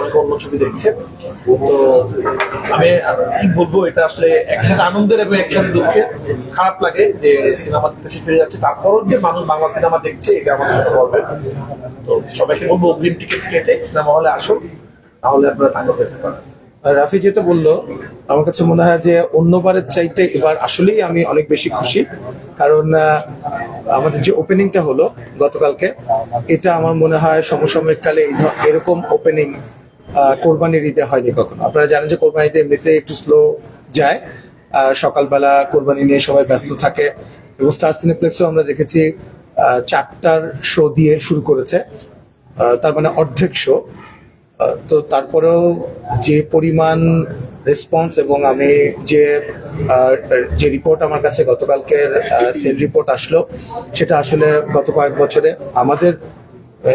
অনেক অন্য ছবি দেখছে। তো আমি, কি বলব, এটা আসলে একসাথে আনন্দের এবং একসাথে দুঃখের খারাপ লাগে যে সিনেমা দেশে ফিরে যাচ্ছে। তারপরও যে মানুষ বাংলা সিনেমা দেখছে, এটা কাছে গর্বের তো সবাইকে বলব, অগ্রিম টিকিট কেটে সিনেমা হলে আসুন, তাহলে আপনারা তাকে দেখতে পারেন রাফি যেটা বলল, আমার কাছে মনে হয় যে অন্যবারের চাইতে এবার আসলেই আমি অনেক বেশি খুশি। কারণ আমাদের যে ওপেনিংটা হলো গতকালকে, এটা আমার মনে হয় সমসাময়িক কালে এরকম ওপেনিং কোরবানির ঈদে হয়নি কখনো। আপনারা জানেন যে কোরবানিতে এমনিতে একটু স্লো যায়। সকালবেলা কোরবানি নিয়ে সবাই ব্যস্ত থাকে এবং স্টার সিনেপ্লেক্সও আমরা দেখেছি চারটার শো দিয়ে শুরু করেছে। তার মানে অর্ধেক শো তো তারপরেও যে পরিমাণ রেসপন্স এবং আমি যে যে রিপোর্ট আমার কাছে গতকালকের সেল রিপোর্ট আসলো, সেটা আসলে গত কয়েক বছরে আমাদের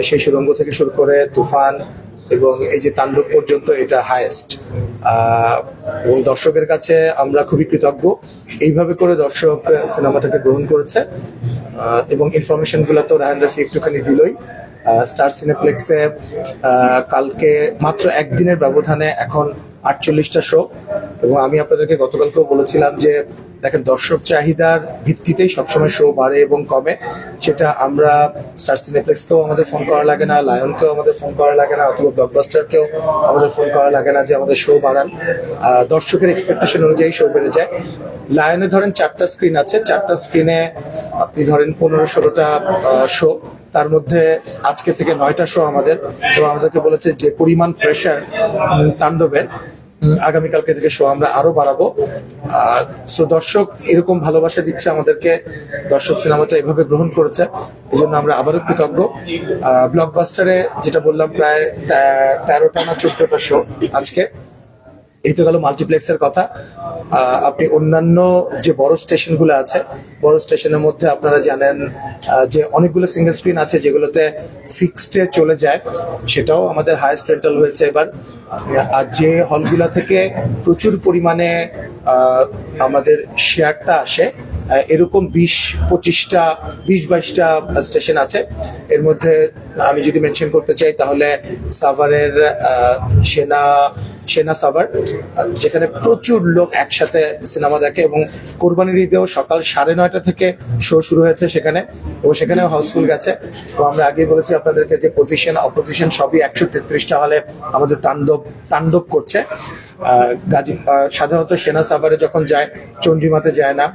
সেই সুরঙ্গ থেকে শুরু করে তুফান এবং এই যে তাণ্ডব পর্যন্ত এটা হায়েস্ট এবং দর্শকের কাছে আমরা খুবই কৃতজ্ঞ। এইভাবে করে দর্শক সিনেমাটাকে গ্রহণ করেছে। এবং ইনফরমেশনগুলো তো রাহান রাফি একটুখানি দিলই। স্টার সিনেপ্লেক্সে কালকে মাত্র একদিনের ব্যবধানে এখন আটচল্লিশটা শো এবং আমি আপনাদেরকে গতকালকেও বলেছিলাম যে দেখেন, দর্শক চাহিদার ভিত্তিতেই সবসময় শো বাড়ে এবং কমে। সেটা আমরা স্টার সিনেপ্লেক্সকেও আমাদের ফোন করা লাগে না লায়নকেও আমাদের ফোন করা লাগে না, অথবা ব্লকবাস্টারকেও আমাদের ফোন করা লাগে না যে আমাদের শো বাড়ান। দর্শকের এক্সপেকটেশন অনুযায়ী শো বেড়ে যায়। লায়নে ধরেন চারটা স্ক্রিন আছে। চারটা স্ক্রিনে আপনি ধরেন পনেরো, ষোলোটা শো তার মধ্যে আজকে থেকে নয়টা শো আমাদের এবং আমাদেরকে বলেছে যে পরিমাণ প্রেশার তাণ্ডবের। আগামীকালকে থেকে শো আমরা আরও বাড়াবো। সো দর্শক এরকম ভালোবাসা দিচ্ছে আমাদেরকে, দর্শক সিনেমাটা এভাবে গ্রহণ করেছে এই জন্য আমরা আবারও কৃতজ্ঞ। ব্লকবাস্টারে যেটা বললাম প্রায় তেরোটা না চোদ্দটা শো আজকে। এই তো গেল মাল্টিপ্লেক্সের কথা। আপনি অন্যান্য যে বড় স্টেশনগুলো আছে, বড় স্টেশনের মধ্যে আপনারা জানেন যে অনেকগুলো সিঙ্গেল স্ক্রিন আছে যেগুলোতে ফিক্সডে চলে যায়। সেটাও আমাদের হায়েস্ট রেন্টাল হয়েছে এবার। আর যে হলগুলো থেকে প্রচুর পরিমাণে আমাদের শেয়ারটা আসে এরকম বিশ, পঁচিশটা, বিশ, বাইশটা স্টেশন আছে। এর মধ্যে আমি যদি মেনশন করতে চাই তাহলে সাভারের সেনা সেনা সাভার যেখানে প্রচুর লোক একসাথে সিনেমা দেখে এবং কোরবানির ঈদেও সকাল সাড়ে নয়টা থেকে শো শুরু হয়েছে সেখানে এবং সেখানেও হাউসফুল গেছে। তো আমরা আগেই বলেছি আপনাদেরকে যে পজিশন অপোজিশন সবই একশো তেত্রিশটা হলে আমাদের তাণ্ডব তাণ্ডব করছে। গাজী সাধারণত সেনা সাভারে যখন যায়, চন্দ্রিমাতে যায় না।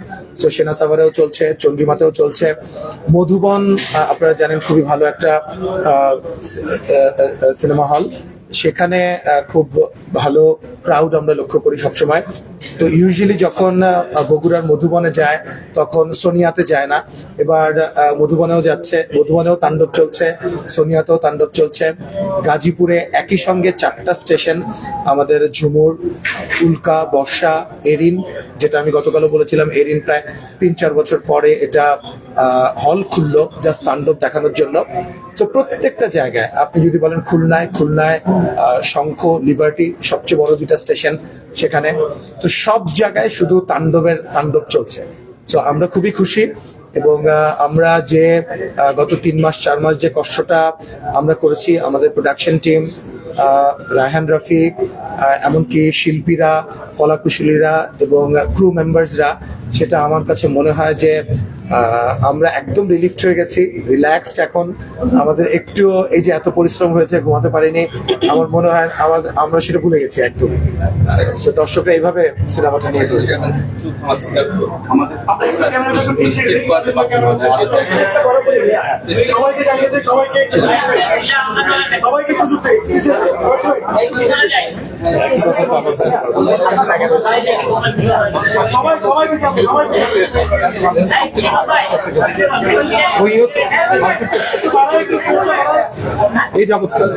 তো সেনা সাভারেও চলছে, চন্দ্রিমাতেও চলছে। মধুবন আপনারা জানেন খুবই ভালো একটা সিনেমা হল। সেখানে খুব ভালো ক্রাউড আমরা লক্ষ্য করি সবসময়। তো ইউজুয়ালি যখন বগুড়ার মধুবনে যায়, তখন সোনিয়াতে যায় না। এবার মধুবনেও যাচ্ছে, মধুবনেও তাণ্ডব চলছে, সোনিয়াতেও তাণ্ডব চলছে। গাজীপুরে একই সঙ্গে চারটা স্টেশন আমাদের ঝুমুর, উল্কা, বর্ষা, এরিন, যেটা আমি গতকালও বলেছিলাম, এরিন প্রায় তিন চার বছর পরে এটা হল খুললো জাস্ট তাণ্ডব দেখানোর জন্য। তো প্রত্যেকটা জায়গায়, আপনি যদি বলেন খুলনায় খুলনায় শঙ্খ লিবার্টি সবচেয়ে বড় দুইটা স্টেশন সেখানে। তো সব জায়গায় শুধু তাণ্ডবের, তাণ্ডব চলছে। তো আমরা খুবই খুশি এবং আমরা যে গত তিন মাস, চার মাস যে কষ্টটা আমরা করেছি, আমাদের প্রোডাকশন টিম রায়হান রফি এমনকি শিল্পীরা, কলাকুশলীরা এবং ক্রু মেম্বার্সরা সেটা আমার কাছে মনে হয় যে আমরা একদম রিলিফড হয়ে গেছি রিল্যাক্সড এখন। আমাদের একটু এই যে এত পরিশ্রম হয়েছে ঘুমাতে পারিনি আমার মনে হয় আমার আমরা সেটা ভুলে গেছি একদমই। So, দর্শকরা এইভাবে সিনেমাটা নিয়ে চলছে দে। সবাই এই যাবৎকাল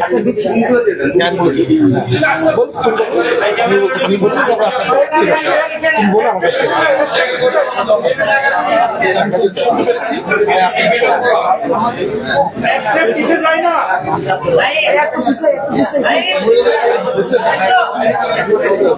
আচ্ছা দিচ্ছি। আমি বলছি বলো আমাকে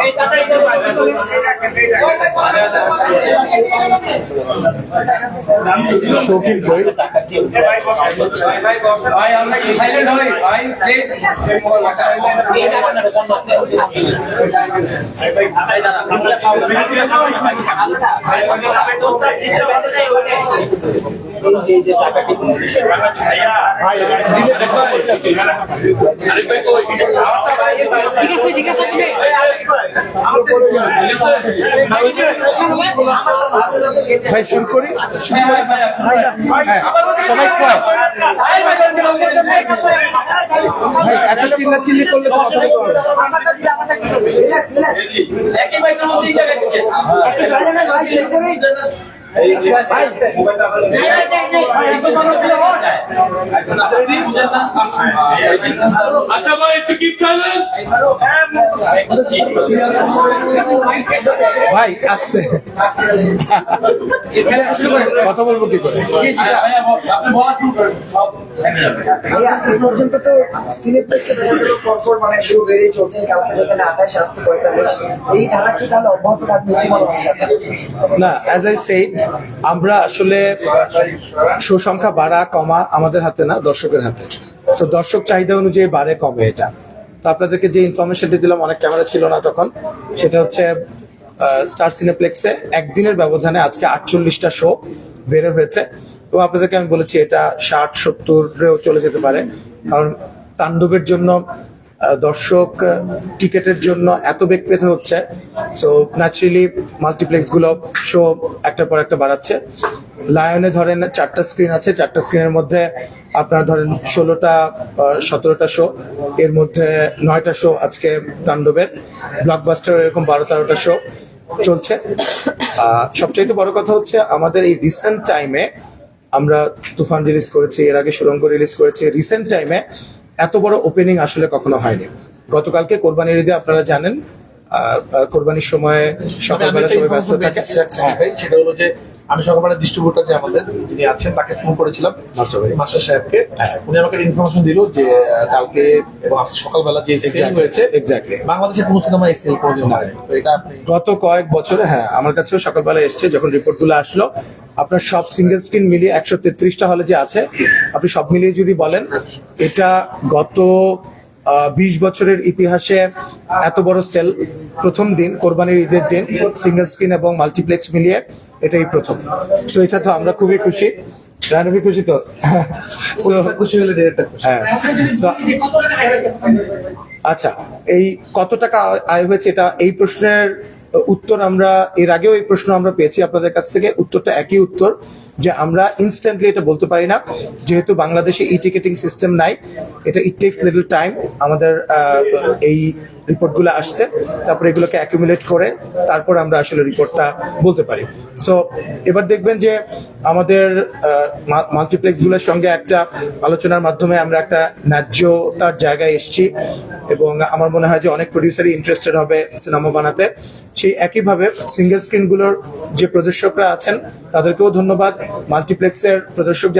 এই তাড়াতাড়ি শৌখিন ভাই আমরা কি সাইলেন্ট হই ভাই ভাই শুরু করি? করি হ্যাঁ। সবাই ভাই এত চিল্লা চিল্লি করলে তো কথা বলতে হবে না। আচ্ছা ভাই একটু আসতে। কথা বলব কি করে? এই পর্যন্ত তো পরপর মানে শো বেড়েই চলছে কালকে যেখানে আঠাশ আসতে পঁয়তাল্লিশ এই ধারা কি তাহলে অব্যাহত থাকবে কি মনে হচ্ছে না অ্যাজ আই সেই আমরা আসলে শো সংখ্যা বাড়া, কমা আমাদের হাতে না, দর্শকের হাতে। তো দর্শক চাহিদা অনুযায়ী বাড়ে, কমে এটা। তো আপনাদেরকে যে ইনফরমেশনটি দিলাম, অনেক ক্যামেরা ছিল না তখন, সেটা হচ্ছে স্টার সিনেপ্লেক্সে একদিনের ব্যবধানে আজকে আটচল্লিশটা শো বেড়ে হয়েছে। তো আপনাদেরকে আমি বলেছি, এটা ষাট, সত্তরেও চলে যেতে পারে। কারণ তাণ্ডবের জন্য দর্শক টিকেটের জন্য এত বেগ পেতে হচ্ছে। সো ন্যাচারালি মাল্টিপ্লেক্সগুলো শো একটার পর একটা বাড়াচ্ছে। লায়নে ধরেন চারটা স্ক্রিন আছে। চারটা স্ক্রিনের মধ্যে আপনার ধরেন ষোলোটা সতেরোটা শো এর মধ্যে নয়টা শো আজকে তাণ্ডবের। ব্লকবাস্টার এরকম বারো তেরোটা শো চলছে সবচাইতে বড় কথা হচ্ছে আমাদের এই রিসেন্ট টাইমে আমরা তুফান রিলিজ করেছি, এর আগে সুরঙ্গ রিলিজ করেছি। রিসেন্ট টাইমে এত বড় ওপেনিং আসলে কখনো হয়নি গতকালকে কোরবানির ঈদে আপনারা জানেন কোরবানির সময় সকালবেলা সবাই ব্যস্ত থাকে হ্যাঁ। সেটা হলো যে আমি সকালবেলা ডিস্ট্রিবিউটর যে আমাদের যিনি আছেন তাকে ফোন করেছিলাম মাস্টার ভাই। মাস্টার সাহেবকে হ্যাঁ। উনি আমাকে ইনফরমেশন দিল যে কালকে এবং আজকে সকালবেলা যে সেল হয়েছে exactly. বাংলাদেশে কোনো সিনেমা সেল কোনোদিন হয়নি তো এটা আপনি গত কয়েক বছরে হ্যাঁ আমার কাছেও সকালবেলা এসছে যখন রিপোর্টগুলো আসলো আপনার সব সিঙ্গেল স্ক্রিন মিলিয়ে একশো তেত্রিশটা হলে যে আছে আপনি সব মিলিয়ে যদি বলেন এটা গত বিশ বছরের ইতিহাসে এত বড় সেল প্রথম দিন কোরবানির ঈদের দিন সিঙ্গেল স্ক্রিন এবং মাল্টিপ্লেক্স মিলিয়ে এটাই প্রথম। সো এটা তো আমরা খুবই খুশি। রানবি খুশি তো? খুশি হলে হ্যাঁ। আচ্ছা এই কত টাকা আয় হয়েছে এটা? এই প্রশ্নের উত্তর আমরা, এর আগেও এই প্রশ্ন আমরা পেয়েছি আপনাদের কাছ থেকে, উত্তরটা একই উত্তর, যে আমরা ইনস্ট্যান্টলি এটা বলতে পারি না, যেহেতু বাংলাদেশে ই টিকেটিং সিস্টেম নাই, এটা ইট টেক্স লিটল টাইম আমাদের এই রিপোর্টগুলো আসছে, তারপর এগুলোকে অ্যাকুমুলেট করে, তারপর আমরা আসলে রিপোর্টটা বলতে পারি। সো এবার দেখবেন যে আমাদের মাল্টিপ্লেক্সগুলোর সঙ্গে একটা আলোচনার মাধ্যমে আমরা একটা ন্যায্যতার জায়গায় এসেছি। এবং আমার মনে হয় যে অনেক প্রডিউসারই ইন্টারেস্টেড হবে সিনেমা বানাতে। সেই একইভাবে সিঙ্গেল স্ক্রিনগুলোর যে প্রদর্শকরা আছেন, তাদেরকেও ধন্যবাদ। মাল্টিপ্লেক্সের প্রদর্শক